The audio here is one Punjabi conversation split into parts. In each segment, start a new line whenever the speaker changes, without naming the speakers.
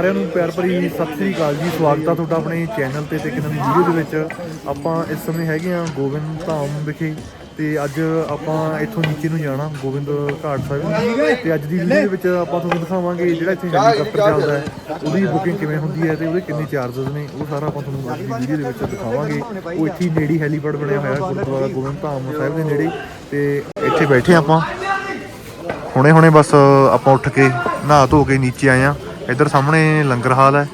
ਸਾਰਿਆਂ ਨੂੰ ਪਿਆਰ ਭਰੀ ਸਤਿ ਸ੍ਰੀ ਅਕਾਲ ਜੀ। ਸਵਾਗਤ ਆ ਤੁਹਾਡਾ ਆਪਣੇ ਚੈਨਲ ਤੇ ਤੇ ਇੱਕ ਨਵੀਂ ਵੀਡੀਓ ਦੇ ਵਿੱਚ। ਆਪਾਂ ਇਸ ਸਮੇਂ ਹੈਗੇ ਆ ਗੋਬਿੰਦ ਧਾਮ ਵਿਖੇ ਤੇ ਅੱਜ ਆਪਾਂ ਇੱਥੋਂ ਨੀਚੇ ਨੂੰ ਜਾਣਾ, ਗੋਬਿੰਦ ਘਾਟ ਸਾਹਿਬ। ਤੇ ਅੱਜ ਦੀ ਵੀਡੀਓ ਦੇ ਵਿੱਚ ਆਪਾਂ ਤੁਹਾਨੂੰ ਦਿਖਾਵਾਂਗੇ ਜਿਹੜਾ ਇੱਥੇ ਹੈਲੀਕਾਪਟਰ ਚੱਲਦਾ ਹੈ, ਉਹਦੀ ਬੁਕਿੰਗ ਕਿਵੇਂ ਹੁੰਦੀ ਹੈ ਤੇ ਉਹਦੇ ਕਿੰਨੇ ਚਾਰजेस ਨੇ, ਉਹ ਸਾਰਾ ਆਪਾਂ ਤੁਹਾਨੂੰ ਅੱਜ ਦੀ ਵੀਡੀਓ ਦੇ ਵਿੱਚ ਦਿਖਾਵਾਂਗੇ। ਉਹ ਇੱਥੇ ਹੀ ਨੇੜੇ ਹੈਲੀਪੈਡ ਬਣਿਆ ਹੋਇਆ ਗੁਰਦੁਆਰਾ ਗੋਬਿੰਦ ਧਾਮ ਸਾਹਿਬ ਦੇ ਨੇੜੇ ਤੇ ਇੱਥੇ ਬੈਠੇ ਆਪਾਂ। ਹੁਣੇ ਹੁਣੇ ਬਸ ਆਪਾਂ ਉੱਠ ਕੇ ਨਹਾ ਧੋ ਕੇ ਨੀਚੇ ਆਏ ਆ ਇੱਧਰ ਸਾਹਮਣੇ ਲੰਗਰ ਹਾਲ ਹੈ।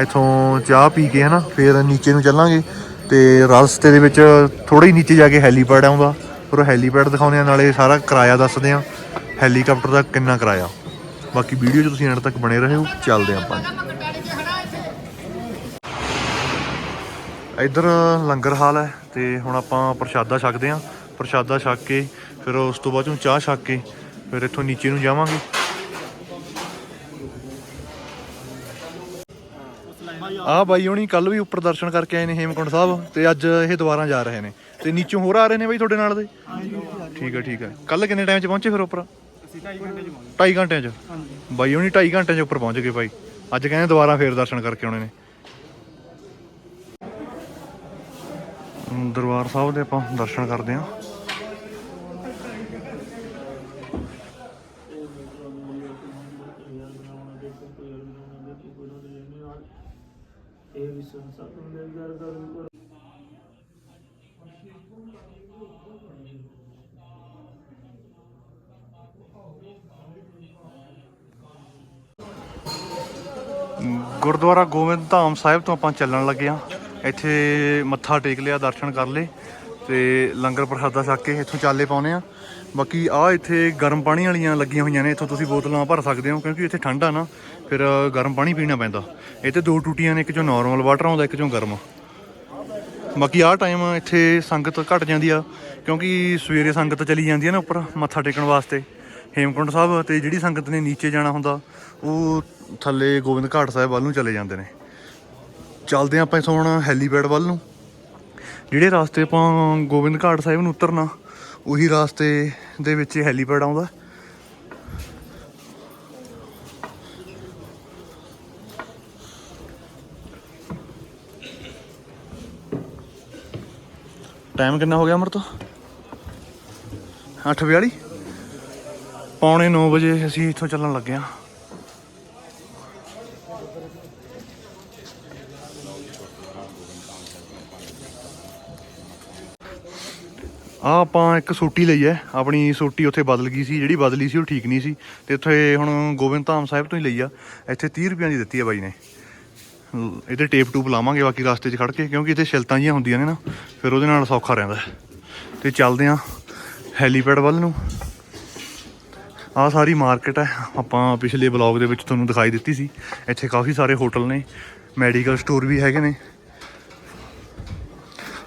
ਇੱਥੋਂ ਚਾਹ ਪੀ ਕੇ ਹਨਾ, ਫਿਰ ਨੀਚੇ ਨੂੰ ਚੱਲਾਂਗੇ ਤੇ ਰਸਤੇ ਦੇ ਵਿੱਚ ਥੋੜਾ ਹੀ ਨੀਚੇ ਜਾ ਕੇ ਹੈਲੀਪੈਡ ਆਉਂਦਾ। ਫਿਰ ਉਹ ਹੈਲੀਪੈਡ ਦਿਖਾਉਂਦੇ ਆ ਨਾਲੇ ਸਾਰਾ ਕਿਰਾਇਆ ਦੱਸਦੇ ਆ ਹੈਲੀਕਾਪਟਰ ਦਾ ਕਿੰਨਾ ਕਿਰਾਇਆ। ਬਾਕੀ ਵੀਡੀਓ 'ਚ ਤੁਸੀਂ ਐਂਡ ਤੱਕ ਬਣੇ ਰਹੋ, ਚੱਲਦੇ ਆਪਾਂ। ਇੱਧਰ ਲੰਗਰ ਹਾਲ ਹੈ ਤੇ ਹੁਣ ਆਪਾਂ ਪ੍ਰਸ਼ਾਦਾ ਛਕਦੇ ਆ ਪ੍ਰਸ਼ਾਦਾ ਛਕ ਕੇ, ਫਿਰ ਉਸ ਤੋਂ ਬਾਅਦ ਚਾਹ ਛਕ ਕੇ, ਫਿਰ ਇੱਥੋਂ ਨੀਚੇ ਨੂੰ ਜਾਵਾਂਗੇ। ਆ ਬਾਈ ਹੁਣੀ ਕੱਲ ਵੀ ਉੱਪਰ ਦਰਸ਼ਨ ਕਰਕੇ ਆਏ ਨੇ ਹੇਮਕੁੰਡ ਸਾਹਿਬ ਤੇ ਅੱਜ ਇਹ ਦੁਬਾਰਾ ਜਾ ਰਹੇ ਨੇ। ਤੇ ਨੀਚੋਂ ਹੋਰ ਆ ਰਹੇ ਨੇ ਬਾਈ ਤੁਹਾਡੇ ਨਾਲ ਦੇ? ਠੀਕ ਹੈ ਠੀਕ ਹੈ। ਕੱਲ ਕਿੰਨੇ ਟਾਈਮ 'ਚ ਪਹੁੰਚੇ ਫਿਰ ਉੱਪਰ?
ਅਸੀਂ 2.5 ਘੰਟੇ ਚ ਪਹੁੰਚੇ
ਢਾਈ ਘੰਟਿਆਂ 'ਚ। ਬਾਈ ਹੁਣੀ, ਢਾਈ ਘੰਟਿਆਂ 'ਚ ਉੱਪਰ ਪਹੁੰਚ ਗਏ ਬਾਈ। ਅੱਜ ਕਹਿੰਦੇ ਦੁਬਾਰਾ ਫੇਰ ਦਰਸ਼ਨ ਕਰਕੇ ਆਉਣੇ ਨੇ। ਦਰਬਾਰ ਸਾਹਿਬ ਦੇ ਆਪਾਂ ਦਰਸ਼ਨ ਕਰਦੇ ਹਾਂ।
ਇਹ ਵਿਸ਼ਵ ਸਭ ਦੇ ਗਰ ਗਰ
ਗੁਰਦੁਆਰਾ ਗੋਬਿੰਦ ਧਾਮ ਸਾਹਿਬ ਤੋਂ ਆਪਾਂ ਚੱਲਣ ਲੱਗੇ ਆ ਇੱਥੇ ਮੱਥਾ ਟੇਕ ਲਿਆ, ਦਰਸ਼ਨ ਕਰ ਲਏ ਤੇ ਲੰਗਰ ਪ੍ਰਸ਼ਾਦਾ ਛਕ ਕੇ ਇੱਥੋਂ ਚਾਲੇ ਪਾਉਨੇ ਆ ਬਾਕੀ ਆ ਇੱਥੇ ਗਰਮ ਪਾਣੀ ਵਾਲੀਆਂ ਲੱਗੀਆਂ ਹੋਈਆਂ ਨੇ, ਇੱਥੋਂ ਤੁਸੀਂ ਬੋਤਲਾਂ ਭਰ ਸਕਦੇ ਹੋ, ਕਿਉਂਕਿ ਇੱਥੇ ਠੰਡ ਆ ਨਾ, ਫਿਰ ਗਰਮ ਪਾਣੀ ਪੀਣਾ ਪੈਂਦਾ। ਇਹ ਤੇ ਦੋ ਟੂਟੀਆਂ ਨੇ, ਇੱਕ ਚੋਂ ਨਾਰਮਲ ਵਾਟਰ ਆਉਂਦਾ, ਇੱਕ ਚੋਂ ਗਰਮ। ਬਾਕੀ ਆਹ ਟਾਈਮ ਇੱਥੇ ਸੰਗਤ ਘਟ ਜਾਂਦੀ ਆ, ਕਿਉਂਕਿ ਸਵੇਰੇ ਸੰਗਤ ਚਲੀ ਜਾਂਦੀ ਆ ਨਾ ਉੱਪਰ, ਮੱਥਾ ਟੇਕਣ ਵਾਸਤੇ। ਹੇਮਕੁੰਟ ਸਾਹਿਬ ਤੇ ਜਿਹੜੀ ਸੰਗਤ ਨੇ ਨੀਚੇ ਜਾਣਾ ਹੁੰਦਾ, ਉਹ ਥੱਲੇ ਗੋਬਿੰਦ ਘਾਟ ਸਾਹਿਬ ਵੱਲ ਨੂੰ ਚਲੇ ਜਾਂਦੇ ਨੇ। ਚੱਲਦੇ ਆਪਾਂ ਇੱਥੋਂ ਹੁਣ ਹੈਲੀਪੈਡ ਵੱਲ ਨੂੰ। ਜਿਹੜੇ ਰਸਤੇ ਆਪਾਂ ਗੋਬਿੰਦ ਘਾਟ ਸਾਹਿਬ ਨੂੰ ਉਤਰਨਾ ਉਹੀ ਰਾਸਤੇ ਦੇ ਵਿੱਚ ਹੈਲੀਪੈਡ ਆਉਂਦਾ। ਟਾਈਮ ਕਿੰਨਾ ਹੋ ਗਿਆ ਅਮਰਤ 8:42 ਪੌਣੇ 9 ਵਜੇ ਅਸੀਂ ਇੱਥੋਂ ਚੱਲਣ ਲੱਗੇ ਆ ਆ ਆਪਾਂ ਇੱਕ ਸੂਟੀ ਲਈ ਹੈ ਆਪਣੀ ਸੂਟੀ ਉੱਥੇ ਬਦਲ ਗਈ ਸੀ। ਜਿਹੜੀ ਬਦਲੀ ਸੀ, ਉਹ ਠੀਕ ਨਹੀਂ ਸੀ। ਤੇ ਉੱਥੇ ਹੁਣ ਗੋਬਿੰਦ ਧਾਮ ਸਾਹਿਬ ਤੋਂ ਹੀ ਲਈ ਆ। ਇੱਥੇ 30 ਰੁਪਈਆਂ ਦੀ ਦਿੱਤੀ ਹੈ ਬਾਈ ਨੇ। ਇਹਦੇ ਟੇਪ ਟੂਪ ਲਾਵਾਂਗੇ, ਬਾਕੀ ਰਸਤੇ 'ਚ ਖੜ ਕੇ। ਕਿਉਂਕਿ ਇੱਥੇ ਛਿਲਤਾਂ ਜੀਆਂ ਹੁੰਦੀਆਂ ਨੇ ਨਾ, ਫਿਰ ਉਹਦੇ ਨਾਲ ਸੌਖਾ ਰਹਿੰਦਾ। ਹੈ। ਤੇ ਚੱਲਦੇ ਆ ਹੈਲੀਪੈਡ ਵੱਲ ਨੂੰ। ਆ ਸਾਰੀ ਮਾਰਕੀਟ ਹੈ ਆਪਾਂ ਪਿਛਲੇ ਬਲੌਗ ਦੇ ਵਿੱਚ ਤੁਹਾਨੂੰ ਦਿਖਾਈ ਦਿੱਤੀ ਸੀ। ਇੱਥੇ ਕਾਫੀ ਸਾਰੇ ਹੋਟਲ ਨੇ। ਮੈਡੀਕਲ ਸਟੋਰ ਵੀ ਹੈਗੇ ਨੇ।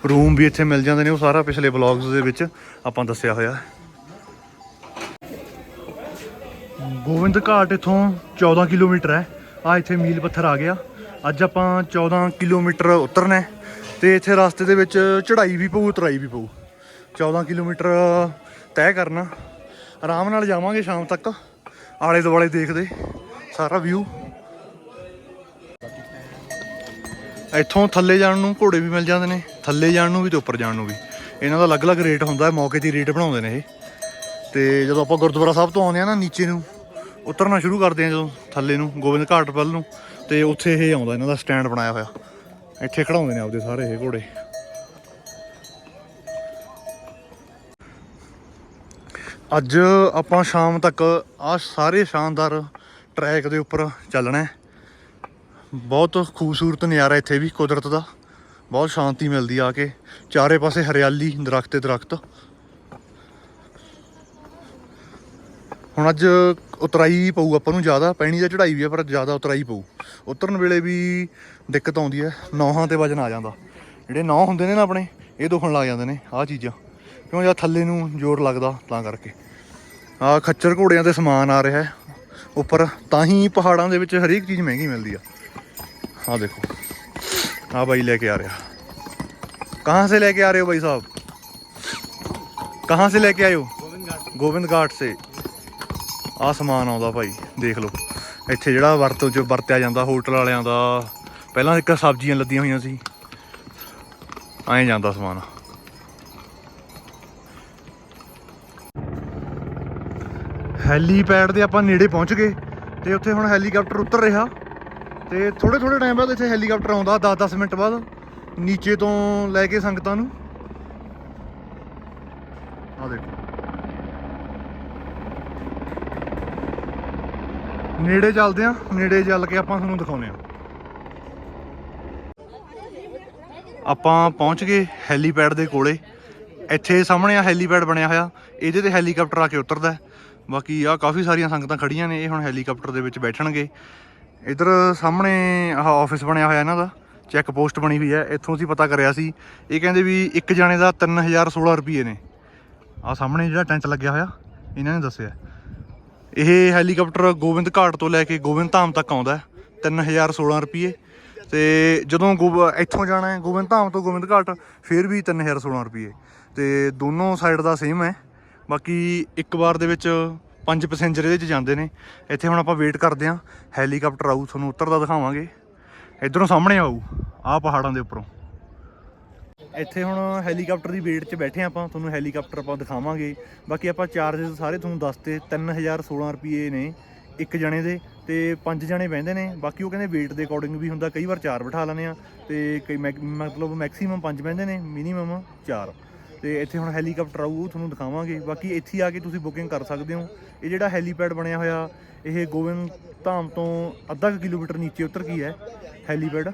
ਰੂਮ ਵੀ ਇੱਥੇ ਮਿਲ ਜਾਂਦੇ ਨੇ, ਉਹ ਸਾਰਾ ਪਿਛਲੇ ਬਲੌਗਸ ਦੇ ਵਿੱਚ ਆਪਾਂ ਦੱਸਿਆ ਹੋਇਆ। ਹੈ ਗੋਬਿੰਦ ਘਾਟ ਇਥੋਂ 14 ਕਿਲੋਮੀਟਰ ਹੈ। ਆ ਇੱਥੇ ਮੀਲ ਪੱਥਰ ਆ ਗਿਆ। ਅੱਜ ਆਪਾਂ 14 ਕਿਲੋਮੀਟਰ ਉਤਰਨਾ ਹੈ ਤੇ ਇੱਥੇ ਰਸਤੇ ਦੇ ਵਿੱਚ ਚੜ੍ਹਾਈ ਵੀ ਪਊ, ਉਤਰਾਈ ਵੀ ਪਊ। 14 ਕਿਲੋਮੀਟਰ ਤੈਅ ਕਰਨਾ। ਆਰਾਮ ਨਾਲ ਜਾਵਾਂਗੇ ਸ਼ਾਮ ਤੱਕ। ਆਲੇ ਦੁਆਲੇ ਦੇਖਦੇ। ਸਾਰਾ ਵਿਊ ਇੱਥੋਂ ਥੱਲੇ ਜਾਣ ਨੂੰ ਘੋੜੇ ਵੀ ਮਿਲ ਜਾਂਦੇ ਨੇ। ਥੱਲੇ ਜਾਣ ਨੂੰ ਵੀ ਤੇ ਉੱਪਰ ਜਾਣ ਨੂੰ ਵੀ। ਇਹਨਾਂ ਦਾ ਅਲੱਗ-ਅਲੱਗ ਰੇਟ ਹੁੰਦਾ ਹੈ, ਮੌਕੇ ਦੀ ਰੇਟ ਬਣਾਉਂਦੇ ਨੇ ਇਹ। ਤੇ ਜਦੋਂ ਆਪਾਂ ਗੁਰਦੁਆਰਾ ਸਾਹਿਬ ਤੋਂ ਆਉਂਦੇ ਆ ਨਾ ਨੀਚੇ ਨੂੰ, ਉਤਰਨਾ ਸ਼ੁਰੂ ਕਰਦੇ ਆ ਜਦੋਂ ਥੱਲੇ ਨੂੰ, ਗੋਬਿੰਦ ਘਾਟ ਵੱਲ ਨੂੰ, ਤੇ ਉੱਥੇ ਇਹ ਆਉਂਦਾ, ਇਹਨਾਂ ਦਾ ਸਟੈਂਡ ਬਣਾਇਆ ਹੋਇਆ। ਇੱਥੇ ਖੜਾਉਂਦੇ ਨੇ ਆਪਦੇ ਸਾਰੇ ਇਹ ਘੋੜੇ। ਅੱਜ ਆਪਾਂ ਸ਼ਾਮ ਤੱਕ ਆ ਸਾਰੇ ਸ਼ਾਨਦਾਰ ਟਰੈਕ ਦੇ ਉੱਪਰ ਚੱਲਣਾ ਹੈ। ਬਹੁਤ ਖੂਬਸੂਰਤ ਨਜ਼ਾਰਾ ਇੱਥੇ ਵੀ ਕੁਦਰਤ ਦਾ। ਬਹੁਤ ਸ਼ਾਂਤੀ ਮਿਲਦੀ ਆ ਕੇ। ਚਾਰੇ ਪਾਸੇ ਹਰਿਆਲੀ, ਦਰਖਤ ਤੇ ਦਰਖਤ। ਹੁਣ ਅੱਜ ਉਤਰਾਈ ਪਊ, ਆਪਾਂ ਨੂੰ ਜ਼ਿਆਦਾ ਪੈਣੀ ਜਾਂ ਚੜਾਈ ਵੀ ਆ, ਪਰ ਜ਼ਿਆਦਾ ਉਤਰਾਈ ਪਊ। ਉਤਰਨ ਵੇਲੇ ਵੀ ਦਿੱਕਤ ਆਉਂਦੀ ਹੈ ਨੌਹਾਂ ਤੇ ਵਜਨ ਆ ਜਾਂਦਾ। ਜਿਹੜੇ ਨੌ ਹੁੰਦੇ ਨੇ ਨਾ ਆਪਣੇ, ਇਹ ਦੁਖਣ ਲੱਗ ਜਾਂਦੇ ਨੇ, ਆਹ ਚੀਜ਼ਾਂ। ਕਿਉਂ ਜਾਂ ਥੱਲੇ ਨੂੰ ਜ਼ੋਰ ਲੱਗਦਾ, ਤਾਂ ਕਰਕੇ। ਆਹ ਖੱਚਰ ਘੋੜਿਆਂ ਤੇ ਸਮਾਨ ਆ ਰਿਹਾ ਹੈ। ਉੱਪਰ ਤਾਂ ਹੀ ਪਹਾੜਾਂ ਦੇ ਵਿੱਚ ਹਰੇਕ ਚੀਜ਼ ਮਹਿੰਗੀ ਮਿਲਦੀ ਆ। ਆਹ ਦੇਖੋ। ਆ भाई लेके आ रहा कहाँ से लेके आ रहे हो भाई साहब कहाँ से लेके आए हो
ਗੋਬਿੰਦ ਘਾਟ
ਗੋਬਿੰਦ ਘਾਟ ਸੇ ਆ ਸਮਾਨ ਆਉਂਦਾ ਭਾਈ ਦੇਖ ਲਓ ਇੱਥੇ ਜਿਹੜਾ ਵਰਤੋਂ ਚ ਵਰਤਿਆ ਜਾਂਦਾ ਹੋਟਲ ਵਾਲਿਆਂ ਦਾ ਪਹਿਲਾਂ ਇੱਕ ਸਬਜ਼ੀਆਂ ਲੱਦੀਆਂ ਹੋਈਆਂ ਸੀ ਐਂ ਜਾਂਦਾ ਸਮਾਨ ਹੈਲੀਪੈਡ ਦੇ ਆਪਾਂ ਨੇੜੇ ਪਹੁੰਚ ਗਏ ਤੇ ਉੱਥੇ ਹੁਣ ਹੈਲੀਕਾਪਟਰ ਉਤਰ ਰਿਹਾ ਤੇ ਥੋੜੇ ਥੋੜੇ ਟਾਈਮ ਬਾਅਦ ਇੱਥੇ ਹੈਲੀਕਾਪਟਰ ਆਉਂਦਾ 10-10 ਮਿੰਟ ਬਾਅਦ, ਨੀਚੇ ਤੋਂ ਲੈ ਕੇ ਸੰਗਤਾਂ ਨੂੰ। ਆ ਦੇਖੋ। ਨੇੜੇ ਚੱਲਦੇ ਆ ਨੇੜੇ ਚੱਲ ਕੇ ਆਪਾਂ ਤੁਹਾਨੂੰ ਦਿਖਾਉਂਦੇ ਆ ਆਪਾਂ ਪਹੁੰਚ ਗਏ ਹੈਲੀਪੈਡ ਦੇ ਕੋਲੇ। ਇੱਥੇ ਸਾਹਮਣੇ ਆ ਹੈਲੀਪੈਡ ਬਣਿਆ ਹੋਇਆ। ਇਹਦੇ ਤੇ ਹੈਲੀਕਾਪਟਰ ਆ ਕੇ ਉਤਰਦਾ ਬਾਕੀ ਆ ਕਾਫੀ ਸਾਰੀਆਂ ਸੰਗਤਾਂ ਖੜੀਆਂ ਨੇ, ਇਹ ਹੁਣ ਹੈਲੀਕਾਪਟਰ ਦੇ ਵਿੱਚ ਬੈਠਣਗੇ। ਇਧਰ ਸਾਹਮਣੇ ਆਹ ਆਫਿਸ ਬਣਿਆ ਹੋਇਆ ਇਹਨਾਂ ਦਾ ਚੈੱਕ ਪੋਸਟ ਬਣੀ ਹੋਈ ਹੈ, ਇੱਥੋਂ ਅਸੀਂ ਪਤਾ ਕਰਿਆ ਸੀ, ਇਹ ਕਹਿੰਦੇ ਵੀ ਇੱਕ ਜਾਣੇ ਦਾ 3016 ਰੁਪਏ ਨੇ। ਆ ਸਾਹਮਣੇ ਜਿਹੜਾ ਟੈਂਟ ਲੱਗਿਆ ਹੋਇਆ, ਇਹਨਾਂ ਨੇ ਦੱਸਿਆ। ਇਹ ਹੈਲੀਕਾਪਟਰ ਗੋਬਿੰਦ ਘਾਟ ਤੋਂ ਲੈ ਕੇ ਗੋਬਿੰਦ ਧਾਮ ਤੱਕ ਆਉਂਦਾ ਹੈ 3016 ਰੁਪਏ। ਤੇ ਜਦੋਂ ਗੋਬ- ਇੱਥੋਂ ਜਾਣਾ ਹੈ ਗੋਬਿੰਦ ਧਾਮ ਤੋਂ ਗੋਬਿੰਦ ਘਾਟ, ਫਿਰ ਵੀ 3016 ਰੁਪਏ। ਤੇ ਦੋਨੋਂ ਸਾਈਡ ਦਾ ਸੇਮ ਹੈ। ਬਾਕੀ ਇੱਕ ਵਾਰ ਦੇ ਵਿੱਚ ਪੰਜ ਪੈਸੇਂਜਰ ਇਹਦੇ 'ਚ ਜਾਂਦੇ ਨੇ। ਇੱਥੇ ਹੁਣ ਆਪਾਂ ਵੇਟ ਕਰਦੇ ਹਾਂ ਹੈਲੀਕਾਪਟਰ ਆਊ, ਤੁਹਾਨੂੰ ਉੱਤਰਦਾ ਦਿਖਾਵਾਂਗੇ। ਇਧਰੋਂ ਸਾਹਮਣੇ ਆਊ ਆਹ ਪਹਾੜਾਂ ਦੇ ਉੱਪਰੋਂ। ਇੱਥੇ ਹੁਣ ਹੈਲੀਕਾਪਟਰ ਦੀ ਵੇਟ 'ਚ ਬੈਠੇ ਹਾਂ ਆਪਾਂ, ਤੁਹਾਨੂੰ ਹੈਲੀਕਾਪਟਰ ਆਪਾਂ ਦਿਖਾਵਾਂਗੇ। ਬਾਕੀ ਆਪਾਂ ਚਾਰजेस ਸਾਰੇ ਤੁਹਾਨੂੰ ਦੱਸਤੇ 3016 ਰੁਪਏ ਨੇ ਇੱਕ ਜਣੇ ਦੇ ਤੇ ਪੰਜ ਜਣੇ ਬਹਿੰਦੇ ਨੇ। ਬਾਕੀ ਉਹ ਕਹਿੰਦੇ weight ਦੇ ਅਕੋਰਡਿੰਗ ਵੀ ਹੁੰਦਾ, ਕਈ ਵਾਰ ਚਾਰ ਬਿਠਾ ਲੈਂਦੇ ਆ ਤੇ ਕਈ ਮੈਕ- ਮਤਲਬ ਮੈਕਸਿਮਮ ਪੰਜ ਬਹਿੰਦੇ ਨੇ ਮਿਨੀਮਮ ਚਾਰ। ਤੇ ਇੱਥੇ ਹੁਣ ਹੈਲੀਕਾਪਟਰ ਆਊ, ਉਹ ਤੁਹਾਨੂੰ ਦਿਖਾਵਾਂਗੇ। ਬਾਕੀ ਇੱਥੇ ਆ ਕੇ ਤੁਸੀਂ ਬੁਕਿੰਗ ਕਰ ਸਕਦੇ ਹੋ। ਇਹ ਜਿਹੜਾ ਹੈਲੀਪੈਡ ਬਣਿਆ ਹੋਇਆ, ਇਹ ਗੋਬਿੰਦ ਧਾਮ ਤੋਂ ਅੱਧਾ ਕੁ ਕਿਲੋਮੀਟਰ ਨੀਚੇ ਉਤਰ ਕੀ ਹੈ, ਹੈਲੀਪੈਡ।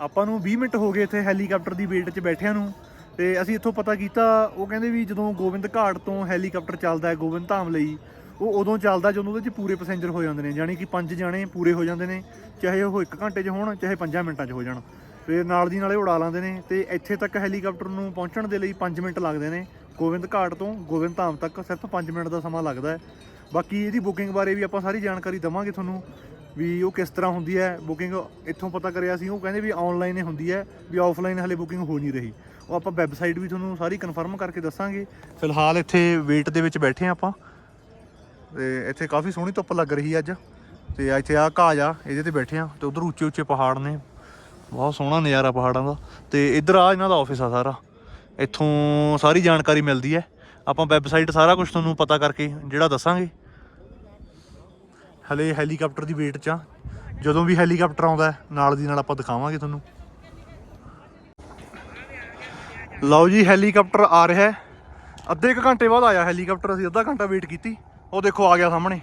ਆਪਾਂ ਨੂੰ 20 ਮਿੰਟ ਹੋ ਗਏ ਇੱਥੇ ਹੈਲੀਕਾਪਟਰ ਦੀ ਵੇਟ 'ਚ ਬੈਠਿਆਂ ਨੂੰ। ਤੇ ਅਸੀਂ ਇੱਥੋਂ ਪਤਾ ਕੀਤਾ, ਉਹ ਕਹਿੰਦੇ ਵੀ ਜਦੋਂ ਗੋਬਿੰਦ ਘਾਟ ਤੋਂ ਹੈਲੀਕਾਪਟਰ ਚੱਲਦਾ ਹੈ ਗੋਬਿੰਦ ਧਾਮ ਲਈ, ਉਹ ਉਦੋਂ ਚੱਲਦਾ ਜਦੋਂ ਉਹਦੇ 'ਚ ਪੂਰੇ ਪੈਸੇਂਜਰ ਹੋ ਜਾਂਦੇ ਨੇ। ਯਾਨੀ ਕਿ ਪੰਜ ਜਾਣੇ ਪੂਰੇ ਹੋ ਜਾਂਦੇ ਨੇ, ਚਾਹੇ ਉਹ 1 ਘੰਟੇ 'ਚ ਹੋਣ, ਚਾਹੇ 5 ਮਿੰਟਾਂ 'ਚ ਹੋ ਜਾਣ। ਤੇ ਨਾਲ ਦੀ ਨਾਲੇ ਉਡਾ ਲਾਉਂਦੇ ਨੇ ਤੇ ਇੱਥੇ ਤੱਕ ਹੈਲੀਕਾਪਟਰ ਨੂੰ ਪਹੁੰਚਣ ਦੇ ਲਈ 5 ਮਿੰਟ ਲੱਗਦੇ ਨੇ। ਗੋਬਿੰਦ ਘਾਟ ਤੋਂ ਗੋਬਿੰਦ ਧਾਮ ਤੱਕ ਸਿਰਫ 5 ਮਿੰਟ ਦਾ ਸਮਾਂ ਲੱਗਦਾ ਹੈ। ਬਾਕੀ ਇਹਦੀ ਬੁਕਿੰਗ ਬਾਰੇ ਵੀ ਆਪਾਂ ਸਾਰੀ ਜਾਣਕਾਰੀ ਦਵਾਂਗੇ ਤੁਹਾਨੂੰ ਵੀ ਉਹ ਕਿਸ ਤਰ੍ਹਾਂ ਹੁੰਦੀ ਹੈ। ਬੁਕਿੰਗ ਇੱਥੋਂ ਪਤਾ ਕਰਿਆ ਸੀ, ਉਹ ਕਹਿੰਦੇ ਵੀ ਆਨਲਾਈਨ ਹੀ ਹੁੰਦੀ ਹੈ, ਵੀ ਆਫਲਾਈਨ ਹਲੇ ਬੁਕਿੰਗ ਹੋ ਨਹੀਂ ਰਹੀ। ਉਹ ਆਪਾਂ ਵੈਬਸਾਈਟ ਵੀ ਤੁਹਾਨੂੰ ਸਾਰੀ ਕਨਫਰਮ ਕਰਕੇ ਦੱਸਾਂਗੇ। ਫਿਲਹਾਲ ਇੱਥੇ ਵੇਟ ਦੇ ਵਿੱਚ ਬੈਠੇ ਹਾਂ ਆਪਾਂ। ਤੇ ਇੱਥੇ ਕਾਫੀ ਸੋਹਣੀ ਧੁੱਪ ਲੱਗ ਰਹੀ ਹੈ ਅੱਜ। ਤੇ ਇੱਥੇ ਆ ਘਾਹ ਆ, ਇਹਦੇ ਤੇ ਬੈਠੇ ਆ ਤੇ ਉਧਰ ਉੱਚੇ ਉੱਚੇ ਪਹਾੜ ਨੇ। ਬਹੁਤ ਸੋਹਣਾ ਨਜ਼ਾਰਾ ਪਹਾੜਾਂ ਦਾ। ਤੇ ਇੱਧਰ ਆ ਇਹਨਾਂ ਦਾ ਆਫਿਸ ਆ ਸਾਰਾ। ਇੱਥੋਂ ਸਾਰੀ ਜਾਣਕਾਰੀ ਮਿਲਦੀ ਹੈ। ਆਪਾਂ ਵੈਬਸਾਈਟ ਸਾਰਾ ਕੁਝ ਤੁਹਾਨੂੰ ਪਤਾ ਕਰਕੇ ਜਿਹੜਾ ਦੱਸਾਂਗੇ। ਹਲੇ ਹੈਲੀਕਾਪਟਰ ਦੀ ਵੇਟ 'ਚ ਆ। ਜਦੋਂ ਵੀ ਹੈਲੀਕਾਪਟਰ ਆਉਂਦਾ ਨਾਲ ਦੀ ਨਾਲ ਆਪਾਂ ਦਿਖਾਵਾਂਗੇ ਤੁਹਾਨੂੰ। ਲਓ ਜੀ ਹੈਲੀਕਾਪਟਰ ਆ ਰਿਹਾ ਹੈ। ਅੱਧੇ ਕੁ ਘੰਟੇ ਬਾਅਦ ਆਇਆ ਹੈਲੀਕਾਪਟਰ ਅਸੀਂ ਅੱਧਾ ਘੰਟਾ ਵੇਟ ਕੀਤੀ। ਉਹ ਦੇਖੋ ਆ ਗਿਆ ਸਾਹਮਣੇ।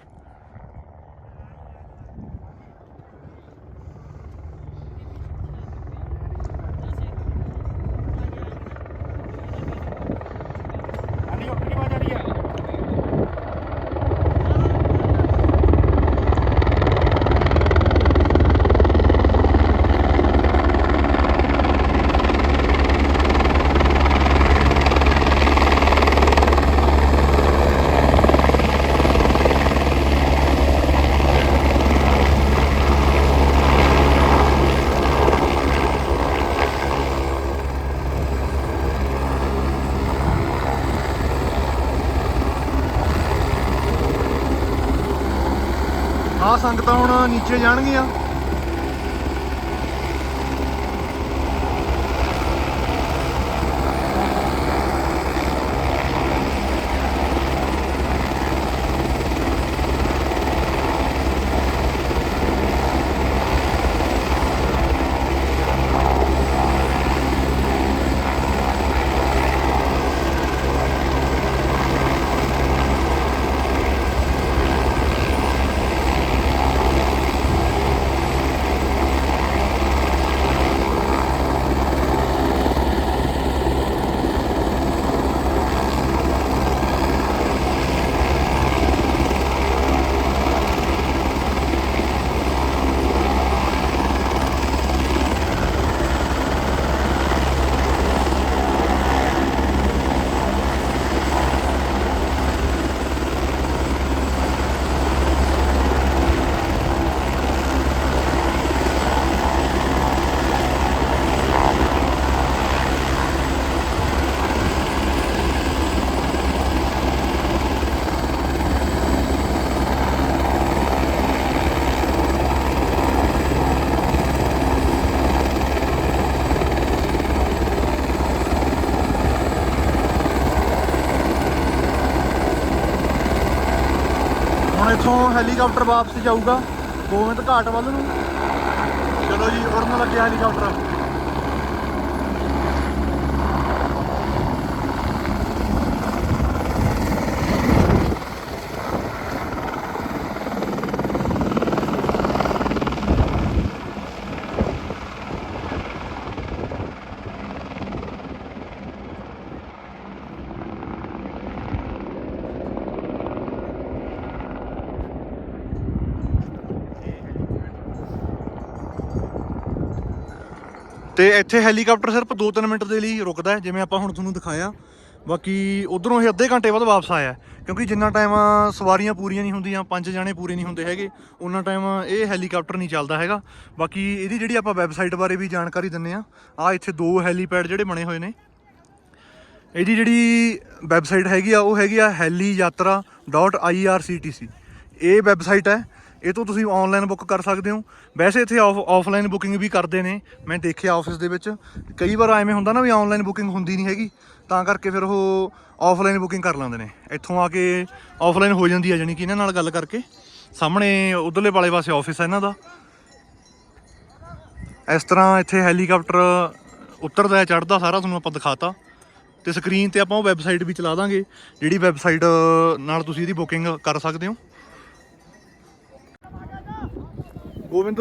ਆ ਸੰਗਤਾਂ ਹੁਣ ਨੀਚੇ ਜਾਣਗੀਆਂ। ਹੈਲੀਕਾਪਟਰ ਵਾਪਸ ਜਾਊਗਾ ਗੋਬਿੰਦ ਘਾਟ ਵੱਲ ਨੂੰ। ਚਲੋ ਜੀ ਉੜਨ ਲੱਗਿਆ ਹੈਲੀਕਾਪਟਰ। ਤੇ ਇੱਥੇ ਹੈਲੀਕਾਪਟਰ ਸਿਰਫ 2-3 ਮਿੰਟ ਦੇ ਲਈ ਰੁਕਦਾ ਹੈ, ਜਿਵੇਂ ਆਪਾਂ ਹੁਣ ਤੁਹਾਨੂੰ ਦਿਖਾਇਆ। ਬਾਕੀ ਉਧਰੋਂ ਇਹ ਅੱਧੇ ਘੰਟੇ ਬਾਅਦ ਵਾਪਸ ਆਇਆ ਕਿਉਂਕਿ ਜਿੰਨਾ ਟਾਈਮ ਸਵਾਰੀਆਂ ਪੂਰੀਆਂ ਨਹੀਂ ਹੁੰਦੀਆਂ, ਪੰਜ ਜਾਣੇ ਪੂਰੇ ਨਹੀਂ ਹੁੰਦੇ ਹੈਗੇ ਉਹਨਾਂ ਟਾਈਮ ਇਹ ਹੈਲੀਕਾਪਟਰ ਨਹੀਂ ਚੱਲਦਾ ਹੈਗਾ। ਬਾਕੀ ਇਹਦੀ ਜਿਹੜੀ ਆਪਾਂ ਵੈਬਸਾਈਟ ਬਾਰੇ ਵੀ ਜਾਣਕਾਰੀ ਦਿੰਨੇ ਆ ਆ ਇੱਥੇ ਦੋ ਹੈਲੀਪੈਡ ਜਿਹੜੇ ਬਣੇ ਹੋਏ ਨੇ। ਇਹਦੀ ਜਿਹੜੀ ਵੈਬਸਾਈਟ ਹੈਗੀ ਆ, ਉਹ ਹੈਗੀ ਆ heliYatra.irctc ਇਹ ਵੈਬਸਾਈਟ ਹੈ ਇਹ ਤੋਂ ਤੁਸੀਂ ਆਨਲਾਈਨ ਬੁੱਕ ਕਰ ਸਕਦੇ ਹੋ। ਵੈਸੇ ਇੱਥੇ ਆਫਲਾਈਨ ਬੁਕਿੰਗ ਵੀ ਕਰਦੇ ਨੇ। ਮੈਂ ਦੇਖਿਆ ਆਫਿਸ ਦੇ ਵਿੱਚ। ਕਈ ਵਾਰ ਐਵੇਂ ਹੁੰਦਾ ਨਾ ਵੀ ਆਨਲਾਈਨ ਬੁਕਿੰਗ ਹੁੰਦੀ ਨਹੀਂ ਹੈਗੀ, ਤਾਂ ਕਰਕੇ ਫਿਰ ਉਹ ਆਫਲਾਈਨ ਬੁਕਿੰਗ ਕਰ ਲੈਂਦੇ ਨੇ। ਇੱਥੋਂ ਆ ਕੇ ਆਫਲਾਈਨ ਹੋ ਜਾਂਦੀ ਹੈ ਜਾਨੀ ਕਿ ਇਹਨਾਂ ਨਾਲ ਗੱਲ ਕਰਕੇ। ਸਾਹਮਣੇ ਉਧਰਲੇ ਵਾਲੇ ਪਾਸੇ ਆਫਿਸ ਹੈ ਇਹਨਾਂ ਦਾ। ਇਸ ਤਰ੍ਹਾਂ ਇੱਥੇ ਹੈਲੀਕਾਪਟਰ ਉਤਰਦਾ ਹੈ ਚੜਦਾ ਸਾਰਾ ਤੁਹਾਨੂੰ ਆਪਾਂ ਦਿਖਾਤਾ। ਤੇ ਸਕਰੀਨ ਤੇ ਆਪਾਂ ਉਹ ਵੈਬਸਾਈਟ ਵੀ ਚਲਾ ਦਾਂਗੇ, ਜਿਹੜੀ ਵੈਬਸਾਈਟ ਨਾਲ ਤੁਸੀਂ ਇਹਦੀ ਬੁਕਿੰਗ ਕਰ ਸਕਦੇ ਹੋ। ਗੋਬਿੰਦ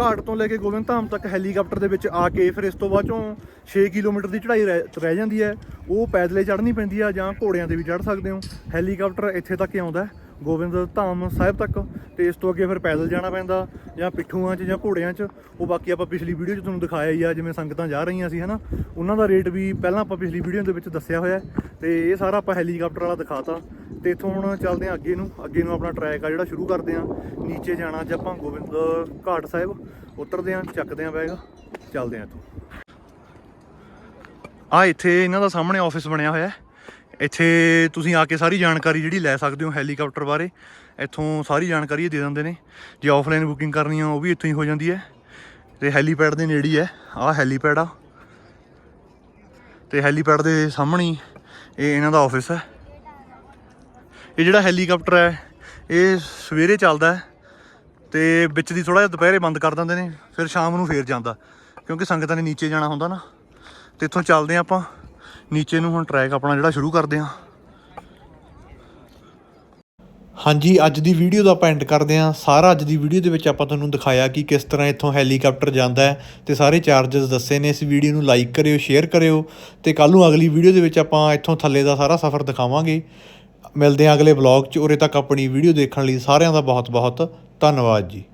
ਘਾਟ ਤੋਂ ਲੈ ਕੇ ਗੋਬਿੰਦ ਧਾਮ ਤੱਕ ਹੈਲੀਕਾਪਟਰ ਦੇ ਵਿੱਚ ਆ ਕੇ ਫਿਰ ਇਸ ਤੋਂ ਬਾਅਦ ਚੋਂ 6 ਕਿਲੋਮੀਟਰ ਦੀ ਚੜ੍ਹਾਈ ਰਹਿ ਰਹਿ ਜਾਂਦੀ ਹੈ। ਉਹ ਪੈਦਲੇ ਚੜ੍ਹਨੀ ਪੈਂਦੀ ਆ ਜਾਂ ਘੋੜਿਆਂ ਤੇ ਵੀ ਚੜ੍ਹ ਸਕਦੇ ਹੋ। ਹੈਲੀਕਾਪਟਰ ਇੱਥੇ ਤੱਕ ਹੀ ਆਉਂਦਾ ਗੋਬਿੰਦ ਧਾਮ ਸਾਹਿਬ ਤੱਕ ਤੇ ਇਸ ਤੋਂ ਅੱਗੇ ਫਿਰ ਪੈਦਲ ਜਾਣਾ ਪੈਂਦਾ ਜਾਂ ਪਿੱਠੂਆਂ 'ਚ ਜਾਂ ਘੋੜਿਆਂ 'ਚ। ਉਹ ਬਾਕੀ ਆਪਾਂ ਪਿਛਲੀ ਵੀਡੀਓ 'ਚ ਤੁਹਾਨੂੰ ਦਿਖਾਇਆ ਹੀ ਆ, ਜਿਵੇਂ ਸੰਗਤਾਂ ਜਾ ਰਹੀਆਂ ਸੀ, ਹਨਾ। ਉਹਨਾਂ ਦਾ ਰੇਟ ਵੀ ਪਹਿਲਾਂ ਆਪਾਂ ਪਿਛਲੀ ਵੀਡੀਓ ਦੇ ਵਿੱਚ ਦੱਸਿਆ ਹੋਇਆ ਹੈ। ਤੇ ਇਹ ਸਾਰਾ ਆਪਾਂ ਹੈਲੀਕਾਪਟਰ ਵਾਲਾ ਦਿਖਾਤਾ। ਤੇ ਇੱਥੋਂ ਹੁਣ ਚੱਲਦੇ ਹਾਂ ਅੱਗੇ ਨੂੰ। ਅੱਗੇ ਨੂੰ ਆਪਣਾ ਟਰੈਕ ਆ ਜਿਹੜਾ ਸ਼ੁਰੂ ਕਰਦੇ ਹਾਂ। ਨੀਚੇ ਜਾਣਾ ਅੱਜ ਆਪਾਂ ਗੋਬਿੰਦ ਘਾਟ ਸਾਹਿਬ, ਉਤਰਦੇ ਹਾਂ, ਚੱਕਦੇ ਹਾਂ ਬੈਗ। ਚੱਲਦੇ ਹਾਂ ਇੱਥੋਂ। ਆ ਇੱਥੇ ਇਹਨਾਂ ਦਾ ਸਾਹਮਣੇ ਆਫਿਸ ਬਣਿਆ ਹੋਇਆ ਹੈ। ਇੱਥੇ ਤੁਸੀਂ ਆ ਕੇ ਸਾਰੀ ਜਾਣਕਾਰੀ ਜਿਹੜੀ ਲੈ ਸਕਦੇ ਹੋ ਹੈਲੀਕਾਪਟਰ ਬਾਰੇ, ਇੱਥੋਂ ਸਾਰੀ ਜਾਣਕਾਰੀ ਇਹ ਦੇ ਦਿੰਦੇ ਨੇ। ਜੇ ਆਫਲਾਈਨ ਬੁਕਿੰਗ ਕਰਨੀ ਆ, ਉਹ ਵੀ ਇੱਥੋਂ ਹੀ ਹੋ ਜਾਂਦੀ ਹੈ। ਤੇ ਹੈਲੀਪੈਡ ਦੇ ਨੇੜੇ ਹੀ ਹੈ, ਆਹ ਹੈਲੀਪੈਡ ਆ। ਤੇ ਹੈਲੀਪੈਡ ਦੇ ਸਾਹਮਣੇ ਹੀ ਇਹ ਇਹਨਾਂ ਦਾ ਆਫਿਸ ਹੈ। ਇਹ ਜਿਹੜਾ ਹੈਲੀਕਾਪਟਰ ਹੈ, ਇਹ ਸਵੇਰੇ ਚੱਲਦਾ ਹੈ ਤੇ ਵਿੱਚ ਦੀ ਥੋੜਾ ਜਿਹਾ ਦੁਪਹਿਰੇ ਬੰਦ ਕਰ ਦਿੰਦੇ ਨੇ, ਫਿਰ ਸ਼ਾਮ ਨੂੰ ਫੇਰ ਜਾਂਦਾ। ਕਿਉਂਕਿ ਸੰਗਤਾਂ ਨੇ ਨੀਚੇ ਜਾਣਾ ਹੁੰਦਾ ਨਾ। ਤੇ ਇੱਥੋਂ ਚੱਲਦੇ ਹਾਂ ਆਪਾਂ। ਨੀਚੇ ਨੂੰ ਹੁਣ ਟਰੈਕ ਆਪਣਾ ਜਿਹੜਾ ਸ਼ੁਰੂ ਕਰਦੇ ਹਾਂ। ਹਾਂਜੀ, ਅੱਜ ਦੀ ਵੀਡੀਓ ਦਾ ਆਪਾਂ ਐਂਡ ਕਰਦੇ ਹਾਂ। ਸਾਰਾ ਅੱਜ ਦੀ ਵੀਡੀਓ ਦੇ ਵਿੱਚ ਆਪਾਂ ਤੁਹਾਨੂੰ ਦਿਖਾਇਆ ਕਿ ਕਿਸ ਤਰ੍ਹਾਂ ਇੱਥੋਂ ਹੈਲੀਕਾਪਟਰ ਜਾਂਦਾ ਹੈ ਤੇ ਸਾਰੇ ਚਾਰजेस ਦੱਸੇ ਨੇ। ਇਸ ਵੀਡੀਓ ਨੂੰ ਲਾਈਕ ਕਰਿਓ ਸ਼ੇਅਰ ਕਰਿਓ ਤੇ ਕੱਲ ਨੂੰ ਅਗਲੀ ਵੀਡੀਓ ਦੇ ਵਿੱਚ ਆਪਾਂ ਇੱਥੋਂ ਥੱਲੇ ਦਾ ਸਾਰਾ ਸਫ਼ਰ ਦਿਖਾਵਾਂਗੇ। ਮਿਲਦੇ ਹਾਂ ਅਗਲੇ ਵਲੌਗ 'ਚ। ਉਰੇ ਤੱਕ ਆਪਣੀ ਵੀਡੀਓ ਦੇਖਣ ਲਈ ਸਾਰਿਆਂ ਦਾ ਬਹੁਤ ਬਹੁਤ ਧੰਨਵਾਦ ਜੀ।